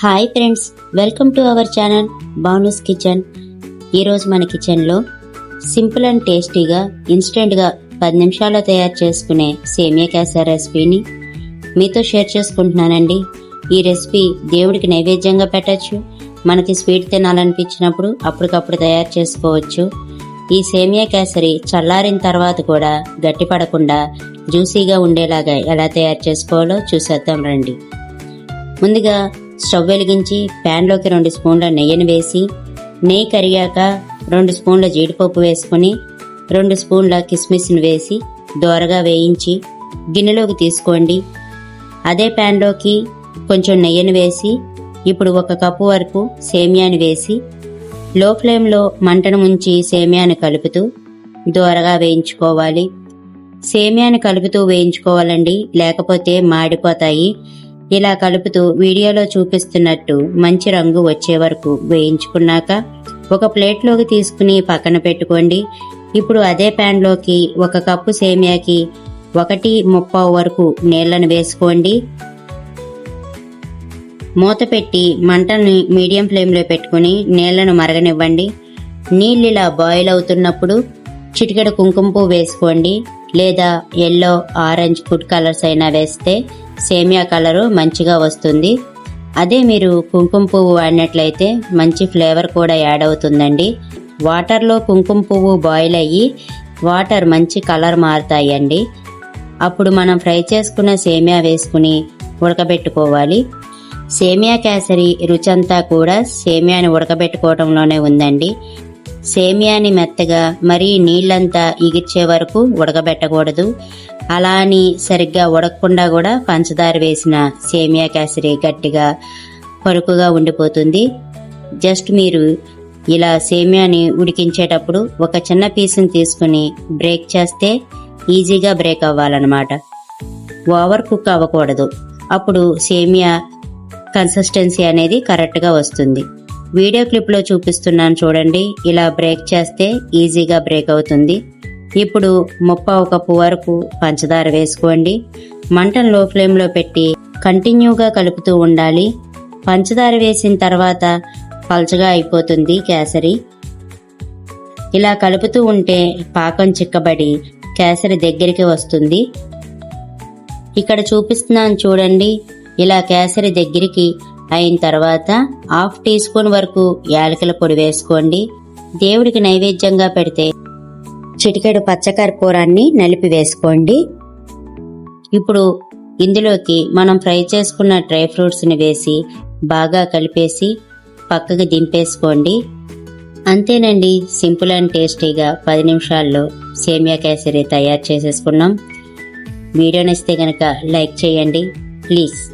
Hi friends welcome to our channel Banu's kitchen. ఈరోజు మన కిచెన్లో సింపుల్ అండ్ టేస్టీగా ఇన్స్టెంట్గా పది నిమిషాల్లో తయారు చేసుకునే సేమియా క్యాసర్ రెసిపీని మీతో షేర్ చేసుకుంటున్నానండి. ఈ రెసిపీ దేవుడికి నైవేద్యంగా పెట్టచ్చు మనకి స్వీట్ తినాలనిపించినప్పుడు అప్పటికప్పుడు తయారు చేసుకోవచ్చు. ఈ సేమియా కేసరి చల్లారిన తర్వాత కూడా గట్టిపడకుండా జ్యూసీగా ఉండేలాగా ఎలా తయారు చేసుకోవాలో చూసేద్దాం రండి. ముందుగా స్టవ్ వెలిగించి ప్యాన్లోకి రెండు స్పూన్ల నెయ్యిని వేసి నెయ్యి కరిగాక రెండు స్పూన్ల జీడిపప్పు వేసుకొని రెండు స్పూన్ల కిస్మిస్ని వేసి దోరగా వేయించి గిన్నెలోకి తీసుకోండి. అదే ప్యాన్లోకి కొంచెం నెయ్యిని వేసి ఇప్పుడు ఒక కప్పు వరకు సేమియాని వేసి లో ఫ్లేమ్లో మంటను ముంచి సేమియాని కలుపుతూ దోరగా వేయించుకోవాలి. సేమియాని కలుపుతూ వేయించుకోవాలండి లేకపోతే మాడిపోతాయి. ఇలా కలుపుతూ వీడియోలో చూపిస్తున్నట్టు మంచి రంగు వచ్చే వరకు వేయించుకున్నాక ఒక ప్లేట్లోకి తీసుకుని పక్కన పెట్టుకోండి. ఇప్పుడు అదే ప్యాన్లోకి ఒక కప్పు సేమియాకి ఒకటి ముప్పావు వరకు నీళ్ళను వేసుకోండి. మూత పెట్టి మంటని మీడియం ఫ్లేమ్లో పెట్టుకుని నీళ్ళను మరగనివ్వండి. నీళ్ళు ఇలా బాయిల్ అవుతున్నప్పుడు చిటికెడు కుంకుమ పువ్వు వేసుకోండి. లేదా ఎల్లో ఆరెంజ్ ఫుడ్ కలర్స్ అయినా వేస్తే సేమియా కలరు మంచిగా వస్తుంది. అదే మీరు కుంకుమ పువ్వు వాడినట్లయితే మంచి ఫ్లేవర్ కూడా యాడ్ అవుతుందండి. వాటర్లో కుంకుమ పువ్వు బాయిల్ అయ్యి వాటర్ మంచి కలర్ మారుతాయండి. అప్పుడు మనం ఫ్రై చేసుకున్న సేమియా వేసుకుని ఉడకబెట్టుకోవాలి. సేమియా కేసరి రుచంతా కూడా సేమియాని ఉడకబెట్టుకోవడంలోనే ఉందండి. సేమియాని మెత్తగా మరీ నీళ్ళంతా ఇగిర్చే వరకు ఉడకబెట్టకూడదు. అలా అని సరిగ్గా ఉడకకుండా కూడా పంచదార వేసిన సేమియా కేసరి గట్టిగా పరుకుగా ఉండిపోతుంది. జస్ట్ మీరు ఇలా సేమియాని ఉడికించేటప్పుడు ఒక చిన్న పీస్ని తీసుకుని బ్రేక్ చేస్తే ఈజీగా బ్రేక్ అవ్వాలన్నమాట. ఓవర్ కుక్ అవ్వకూడదు. అప్పుడు సేమియా కన్సిస్టెన్సీ అనేది కరెక్ట్గా వస్తుంది. వీడియో క్లిప్లో చూపిస్తున్నాను చూడండి. ఇలా బ్రేక్ చేస్తే ఈజీగా బ్రేక్ అవుతుంది. ఇప్పుడు ముప్పావు కప్పు వరకు పంచదార వేసుకోండి. మంటను లో ఫ్లేమ్లో పెట్టి కంటిన్యూగా కలుపుతూ ఉండాలి. పంచదార వేసిన తర్వాత పల్చగా అయిపోతుంది కేసరి. ఇలా కలుపుతూ ఉంటే పాకం చిక్కబడి కేసరి దగ్గరికి వస్తుంది. ఇక్కడ చూపిస్తున్నాను చూడండి. ఇలా కేసరి దగ్గరికి అయిన తర్వాత హాఫ్ టీ స్పూన్ వరకు యాలకుల పొడి వేసుకోండి. దేవుడికి నైవేద్యంగా పెడితే చిటికెడు పచ్చకర్పూరాన్ని నలిపి వేసుకోండి. ఇప్పుడు ఇందులోకి మనం ఫ్రై చేసుకున్న డ్రై ఫ్రూట్స్ని వేసి బాగా కలిపేసి పక్కకి దింపేసుకోండి. అంతేనండి సింపుల్ అండ్ టేస్టీగా పది నిమిషాల్లో సేమియా కేసరి తయారు చేసేసుకున్నాం. వీడియో నచ్చితే కనుక లైక్ చేయండి. ప్లీజ్.